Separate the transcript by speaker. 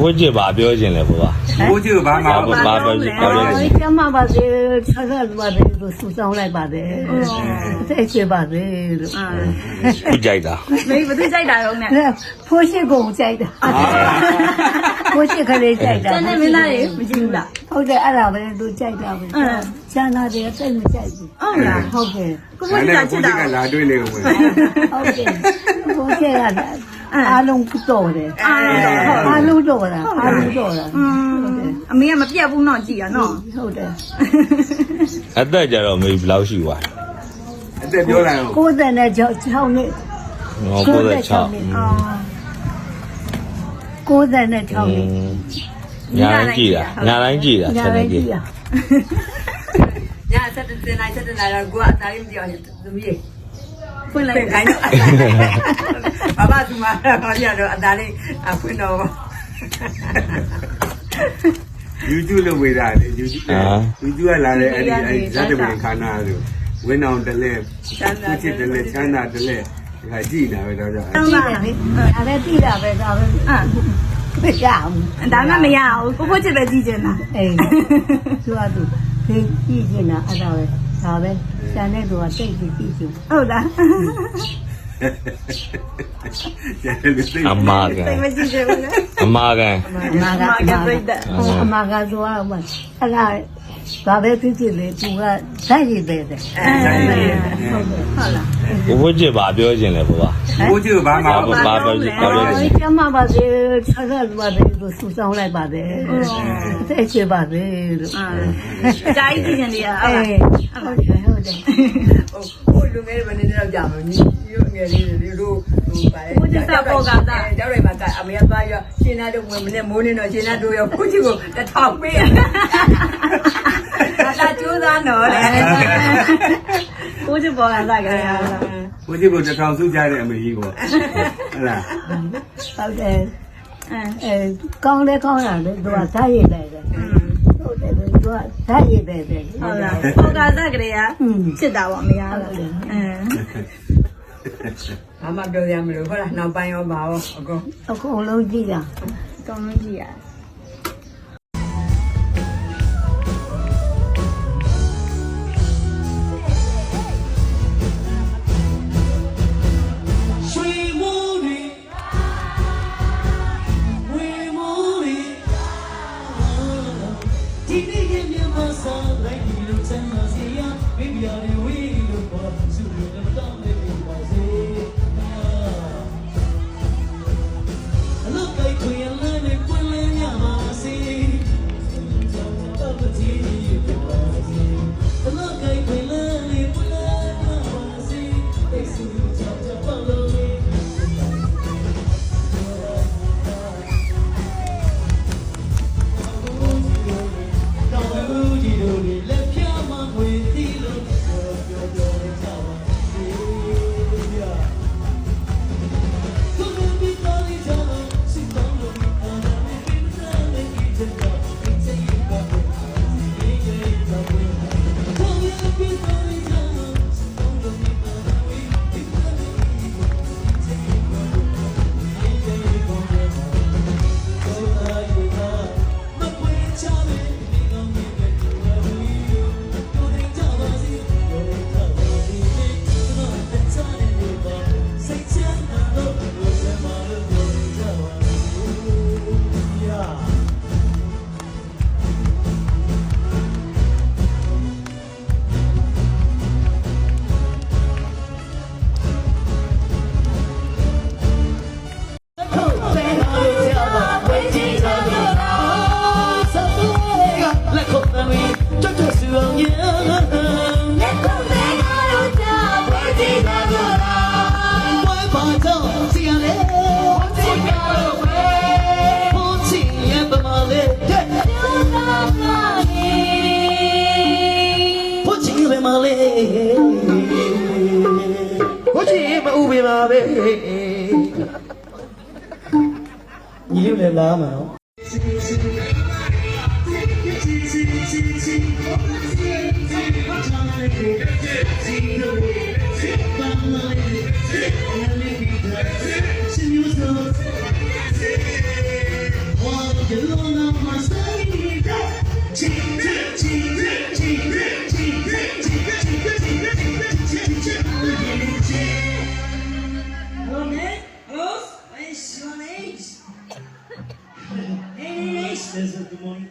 Speaker 1: ဘိုးချစ်ပါပြောခြင်းလေဘိုးက
Speaker 2: ဘိုးကြီးကဘာမှ
Speaker 1: ဘာဘာဘာပြောခြင်းဘာပြောခြင်း
Speaker 3: ကျမပါစေဆက်ဆက်ပါစေလို့စူဆောင်းလိုက်ပါတယ်သိချပါစေလို့
Speaker 1: သူကြိုက်တာ
Speaker 4: မေးဘယ်သူကြိုက်တာရောနဲ့
Speaker 3: ဖိုးရှိကုန်ကြိုက်တာဖိုးရှိကလေးကြိုက်တာ
Speaker 4: ကျန်တဲ့မင်းသားတွေမကြည့်ဘူးလား
Speaker 3: ဟုတ်တယ်အဲ့ဒါပဲသူကြိုက်တာပဲကျန်တာတွေတိတ်မကြိုက်ဘူး
Speaker 4: ဟုတ်လား
Speaker 3: ဟုတ်ကဲ့
Speaker 4: ကို
Speaker 2: အဲ့
Speaker 4: ကို
Speaker 2: ဒါ
Speaker 4: ကြီးကချ
Speaker 2: ဘိုး
Speaker 4: စ်တာ
Speaker 2: ကြီးကလာတွေ့နေဝင်
Speaker 3: ဟုတ်ကဲ့ဖိုးရှိက အားလုံးတော်တယ်အားလုံးတော်တာအားလုံးတော်တာ
Speaker 4: อืมအမေကမပြတ်ဘူးတော့ကြည်ရနော်
Speaker 3: ဟုတ်တယ်
Speaker 1: အသက်ကြတော့မေဘယ်လောက်ရှိသွား
Speaker 2: အသက်ပြောလိုက်အောင်
Speaker 3: ကိုယ်တည်းနဲ့6နှစ်
Speaker 1: ဟော96
Speaker 3: ကိုယ်တည်းနဲ့6နှစ်
Speaker 1: ညာတိုင်းကြည်တာညာတိုင်းကြည်တာ
Speaker 3: ညာ
Speaker 1: ဆက်နေ
Speaker 3: လေး
Speaker 1: ကြ
Speaker 3: ကြ
Speaker 1: ည်
Speaker 3: ည့်ရ
Speaker 5: ညာဆက်တဲ့နိုင်ဆက်တဲ့နိုင်တော့ကိုကအသားလေးမပြောရင်သမီး
Speaker 4: ဖွင့်လိုက်
Speaker 5: ပြင်ခိုင်းတော့ ဘာမှသူမတော့ရတော့အသားလေးအဖွင့်တော့
Speaker 2: YouTube လို့ဝေတာလေ YouTube လေ YouTube ကလာတဲ့အဲ့ဒီအဲ့ဇတ်တမင်ခါနာလို့ဝင်းအောင်တလဲကိုချစ်တလဲချမ်းသာတလဲဒီကကြည်နေတာပဲတော့ကြောင့်
Speaker 3: တိတယ်လေအဲ့ဒါတိတာပဲဒါပဲ
Speaker 4: အာ
Speaker 3: မရအောင်
Speaker 4: ဒါမှမရဘူးကိုကိုချစ်ပဲကြည့်ချင်တာ
Speaker 3: အေးသူကသူသိကြည့်နေတာအဲ့ဒါပဲဒါပဲကျန်တဲ့သူကတိတ်ကြည့်ကြည့်ချင်
Speaker 4: ဟုတ်လား
Speaker 2: ကျန်တယ်သိ
Speaker 1: အမာက
Speaker 4: သိမကြည့်ချင်ဘူးနော်
Speaker 1: အမာကန်
Speaker 3: အမကအမကအမကဆိုအမအဲ့ဒါဘာပဲဖြစ်ဖြစ်လေသူကဇက်ရည်ပဲတဲ့
Speaker 2: အဲဆိုင်နေ
Speaker 3: ဟုတ်ကဲ့
Speaker 4: ဟုတ်လား
Speaker 1: ဘိုးချစ်ပါပြောခြင်းလေဘိုးက
Speaker 2: ဘိုးကြီးကဘာမှ
Speaker 1: ဘာဘာပြောခြင်းဘာပြောခြင်း
Speaker 3: ကျမပါစေဆက်ဆက်ပါစေလို့စူဆောင်းလိုက်ပါတယ်သိချပါစေလို့
Speaker 4: အာအကြိုက်ကြည့်ချင်တယ်ဟုတ်လား
Speaker 3: အေး ဟုတ်တယ်ဟုတ်တယ်
Speaker 5: ဟိုလူငယ်တွေဘယ်နေတော့ကြာမလို့ညီရုပ်ငယ်လေးတွေတို့ဟိုပါကြောက်ရမှာကအမေကသွားရရှင်းသားတို့ဝင်မနဲ့မိုးနေတော့ရှင်းသားတို့ရဘိုးကြီးကိုတထောင်ပေးရတာကျိုးသားနော်လေ
Speaker 4: ကိုချစ်ပေါ်လာကြရလား
Speaker 2: ဘိုးကြီးကိုတထောင်စုကြတဲ့အမေကြီးကိုဟုတ်လား
Speaker 3: ဟုတ်တယ်
Speaker 4: အဲ
Speaker 3: အဲကောင်းလဲကောင်းတာလေသူကဓာတ်ရည်လိုက်တယ်ဟုတ်တယ်သူ ကဓာတ်ရည်ပဲတယ်
Speaker 4: ဟုတ်လားပေါ်ကားသက်ကလေးက
Speaker 3: อืม
Speaker 4: ချစ်တာပေါ့မရဘူးအဲ
Speaker 5: ဘာမှပြောရမလို့ဟုတ်လားနောက်ပိုင်းရောပါရောအကုန်
Speaker 3: အကုန်လုံးကြည့်တာ
Speaker 4: ကောင်းလို့ကြည့်ရ
Speaker 6: ရွှေ မြန် မ 你六连拉满了。Chin chin chin. princesa do mundo.